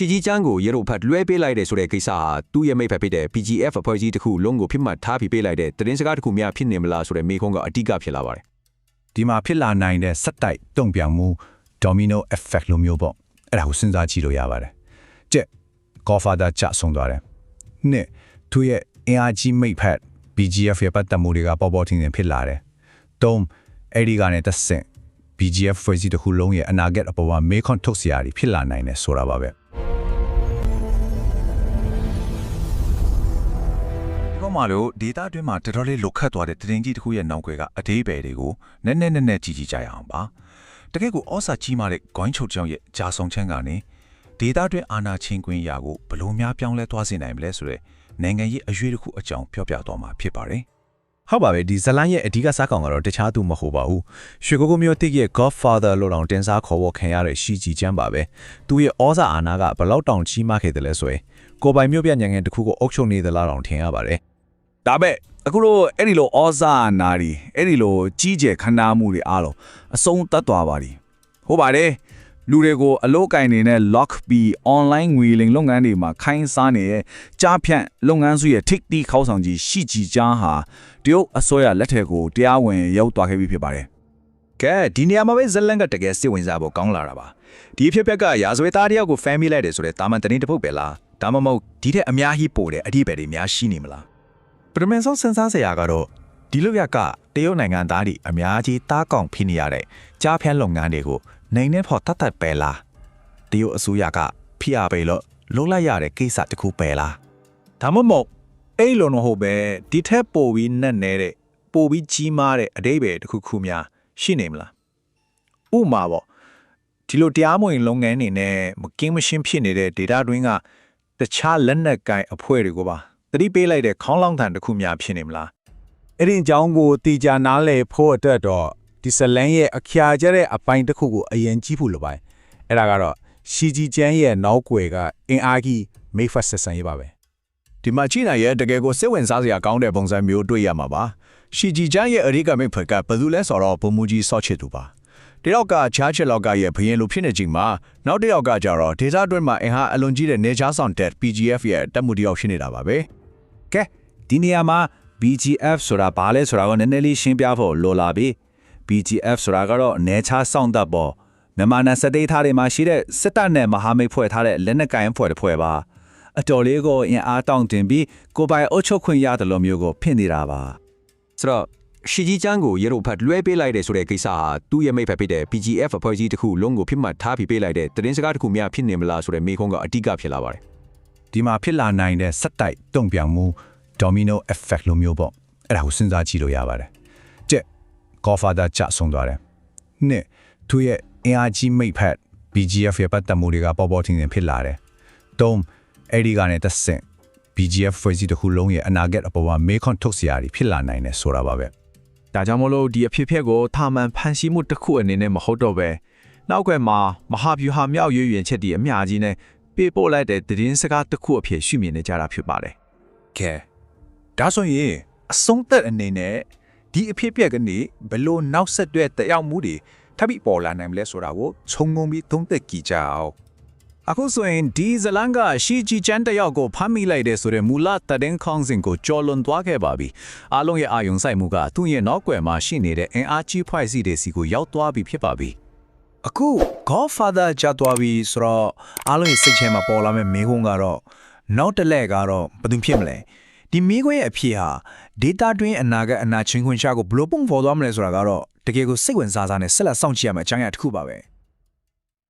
ရှီကြီးချန်းကိုရေရိုဖတ်လွှဲပေးလိုက်တဲ့ဆိုတဲ့ကိစ္စဟာသူ့ရဲ့မိတ်ဖက်ဖြစ်တဲ့ PGF အဖွဲ့အစည်းတစ်ခုလုံးကိုဖြစ်မှတ်ထားပြီးပေးလိုက်တဲ့သတင်းစကားတစ်ခုများဖြစ်နေမလားဆိုတဲ့မေးခွန်းကအဓိကဖြစ်လာပါတယ်ဒီမှာဖြစ်လာနိုင်တဲ့စက်တိုက်တုံ့ပြန်မှု domino effect လိုမျိုးပေါ့အဲ့ဒါကိုစဉ်းစားကြည့်လို့ရပါတယ်ကျက် Godfather ကြဆုံးသွားတယ်နှစ်သူရဲ့အင်အားကြီးမိတ်ဖက် BGF ရဲ့ပတ်သက်မှုတွေကပေါ်ပေါ်ထင်ထင်ဖြစ်လာတယ်သုံးအဲ့ဒီကနေတစ်ဆင့် BGF ဖွဲ့စည်းတစ်ခုလုံးရဲ့အနာဂတ်အပေါ်မှာမေးခွန်းထုတ်စရာတွေဖြစ်လာနိုင်တယ်ဆိုတာပါပဲ ဒီကောင်မလို့ဒေတာအတွင်းမှာတော်တော်လေးလုခတ်သွားတဲ့တရင်ကြီးတစ်ခုရဲ့နောက်ွယ်ကအသေးပဲတွေကိုနည်းနည်းနည်းနည်းကြည့်ကြည့်ကြရအောင်ပါတကယ့်ကိုဩစာကြီးမာတဲ့ဂိုင်းချုပ်ကြောင့်ရဲ့ဂျာဆောင်ချမ်းကနေဒေတာအတွင်းအာနာချင်းကွင်းရာကိုဘလို့များပြောင်းလဲသွားစေနိုင်မလဲဆိုတဲ့နိုင်ငံရေးအရွေးတစ်ခုအကြောင်းပြောပြသွားမှာဖြစ်ပါတယ်ဟုတ်ပါပဲဒီဇလန်ရဲ့အဓိကစားကောင်ကတော့တခြားသူမဟုတ်ပါဘူးရွှေကိုကိုမျိုးတစ်ရဲ့ Godfather လို့တောင်တင်စားခေါ်ဝေါ်ခံရတဲ့ရှီဂျီချမ်းပါပဲသူရဲ့ဩဇာအာဏာကဘလောက်တောင်ကြီးမားခဲ့တယ်လဲဆိုရင်ကိုပိုင်မျိုးပြညံငယ်တစ်ခုကိုအုပ်ချုပ်နေသလားတောင်ထင်ရပါတယ် ဒါပဲအခုတော့အဲ့ဒီလိုဩဇာနာရီအဲ့ဒီလိုကြီးကျယ်ခန္ဓာမှုတွေအားလုံးအဆုံးသတ်သွားပါပြီဟုတ်ပါတယ်လူတွေကိုအလို့ကင်နေနဲ့ lock ပြီး online ငွေလိမ်လုပ်ငန်းတွေမှာခိုင်းစားနေတဲ့ကြားဖြန့်လုပ်ငန်းစုရဲ့ထိပ်တီးခေါင်းဆောင်ကြီးရှိကြည်ချမ်းဟာတရုတ်အစိုးရလက်ထက်ကိုတရားဝင်ရောက်သွားခဲ့ပြီဖြစ်ပါတယ်ကဲဒီနေရာမှာပဲဇလန်ကတကယ်စိတ်ဝင်စားဖို့ကောင်းလာတာပါဒီအဖြစ်ဘက်ကရာဇဝဲသားတယောက်ကိုဖမ်းမိလိုက်တယ်ဆိုတဲ့တာမန်တင်းတစ်ပုတ်ပဲလားဒါမှမဟုတ်ဒီထက်အများကြီးပိုတဲ့အဓိပ္ပာယ်တွေများရှိနေမလား ပထမဆုံးစဉ်းစားစရာကတော့ဒီလိုရကတရုတ်နိုင်ငံသားတွေအများကြီးတားကောင်ဖိနေရတဲ့ကြားဖြန့်လုပ်ငန်းတွေကိုနိုင်နေဖို့တတ်တတ်ပဲလားတရုတ်အစိုးရကဖိအားပေးလို့လုံးလိုက်ရတဲ့ကိစ္စတစ်ခုပဲလားဒါမှမဟုတ်အဲ့လိုမဟုတ်ပဲဒီထက်ပိုပြီးနဲ့နေတဲ့ပိုပြီးကြီးမားတဲ့အဓိပ္ပာယ်တစ်ခုခုများရှိနေမလားဥပမာပေါ့ဒီလိုတရားမဝင်လုပ်ငန်းတွေနဲ့မကင်းမရှင်းဖြစ်နေတဲ့ data တွင်းကတခြားလက်နက်ကိုင်အဖွဲ့တွေကိုပါ သတိပေးလိုက်တဲ့ခေါင်းလောင်းတန်တစ်ခုများဖြစ်နေမလားအဲ့ဒီအကြောင်းကိုတီချာနားလည်ဖို့အတွက်တော့ဒီဇလန်ရဲ့အခရာကျတဲ့အပိုင်းတစ်ခုကိုအရင်ကြည့်ဖို့လိုပါတယ်အဲ့ဒါကတော့ရှီဂျီချန်ရဲ့နောက်ွယ်ကအင်အားကြီးမိတ်ဖက်ဆက်ဆံရေးပါပဲဒီမှာချိနိုင်ရဲ့တကယ်ကိုစိတ်ဝင်စားစရာကောင်းတဲ့ပုံစံမျိုးတွေ့ရမှာပါရှီဂျီချန်ရဲ့အရိကမိတ်ဖက်ကဘယ်သူလဲဆိုတော့ဘုံမူကြီးဆော့ချစ်သူပါတယောက်ကချားချစ်လောက်ကရဲ့ဘရင်လိုဖြစ်နေချိန်မှာနောက်တစ်ယောက်ကကြတော့ဒေတာအတွင်းမှာအင်ဟာအလွန်ကြီးတဲ့နေချားဆောင်တဲ့ PGF ရဲ့တက်မှုတစ်ယောက်ရှိနေတာပါပဲ ကဲဒီနေရာမှာ BGF ဆိုတာဘာလဲဆိုတာကိုနည်းနည်းလေးရှင်းပြဖို့လိုလာပြီ BGF ဆိုတာကတော့နေချာစောင့်တပ်ပေါ်မြန်မာနယ်စပ်ဒေသတွေမှာရှိတဲ့စစ်တပ်နဲ့မဟာမိတ်ဖွဲ့ထားတဲ့လက်နက်ကိုင်ဖွဲ့တစ်ဖွဲ့ပါအတော်လေးကိုအင်အားတောင့်တင်ပြီးကိုယ်ပိုင်အုပ်ချုပ်ခွင့်ရတယ်လို့မျိုးကိုဖြစ်နေတာပါဆိုတော့ရှီကြီးချန်းကိုရေရိုဖတ်လွှဲပေးလိုက်တဲ့ဆိုတဲ့ကိစ္စဟာသူ့ရဲ့မိတ်ဖက်ဖြစ်တဲ့ PGF အဖွဲ့အစည်းတစ်ခုလုံးကိုဖြစ်မှတ်ထားပြီးပေးလိုက်တဲ့သတင်းစကားတစ်ခုများဖြစ်နေမလားဆိုတဲ့မေးခွန်းကအဓိကဖြစ်လာပါတယ် ဒီမှာဖြစ်လာနိုင်တဲ့စက်တိုက်တုံ့ပြန်မှု domino effect လိုမျိုးပေါ့အဲ့ဒါကိုစဉ်းစားကြည့်လို့ရပါတယ်ကျက် Godfather ကြဆုံးသွားတယ်နှစ်သူရဲ့အင်အားကြီးမိတ်ဖက် BGF ရဲ့ပတ်သက်မှုတွေကပေါ်ပေါ်ထင်ထင်ဖြစ်လာတယ်သုံးအဲ့ဒီကနေတစ်ဆင့် BGF ဖွဲ့စည်းတစ်ခုလုံးရဲ့အနာဂတ်အပေါ်မှာမေးခွန်းထုတ်စရာတွေဖြစ်လာနိုင်တယ်ဆိုတာပါပဲဒါကြောင့်မလို့ဒီအဖြစ်အပျက်ကိုထာမန်ဖန်ဆီးမှုတစ်ခုအနေနဲ့မဟုတ်တော့ပဲနောက်ကွယ်မှာမဟာဗျူဟာမြောက်ရွေးရင်ချက်ဒီအများကြီးနဲ့ ပေးပို့လိုက်တဲ့သတင်းစကားတစ်ခုအဖြစ်ရှုမြင်နေကြတာဖြစ်ပါတယ်ကဲဒါဆိုရင်အဆုံးသက်အနေနဲ့ဒီအဖြစ်အပျက်ကနေဘယ်လို့နောက်ဆက်တွဲတက်ရောက်မှုတွေထပ်ပြီးပေါ်လာနိုင်မလဲဆိုတာကိုခြုံငုံပြီးသုံးသပ်ကြည့်ကြအောင်အခုဆိုရင်ဒီဇလန်ကရှီဂျီချန်တယောက်ကိုဖမ်းမိလိုက်တဲ့ဆိုတဲ့မူလတတဲ့ခေါင်းစဉ်ကိုကြော်လွန်သွားခဲ့ပါပြီအားလုံးရဲ့အာယုံစိုက်မှုကသူ့ရဲ့နောက်ွယ်မှာရှိနေတဲ့အင်အားကြီးဖွဲ့စည်းတဲ့စီကိုရောက်သွားပြီဖြစ်ပါပြီ အခု Godfather ကြသွားပြီဆိုတော့အားလုံးရဲ့စိတ်ထဲမှာပေါ်လာမယ့်မေးခွန်းကတော့နောက်တစ်လက်ကတော့ဘာလို့ဖြစ်မလဲဒီမေးခွန်းရဲ့အဖြစ်ဟာ data တွင်းအနာကအနာချင်းခွင့်ရှာကိုဘယ်လို့ပုံဖော်သွားမလဲဆိုတာကတော့တကယ်ကိုစိတ်ဝင်စားစားနဲ့ဆက်လက်စောင့်ကြည့်ရမယ့်အကြောင်းအရာတစ်ခုပါပဲ။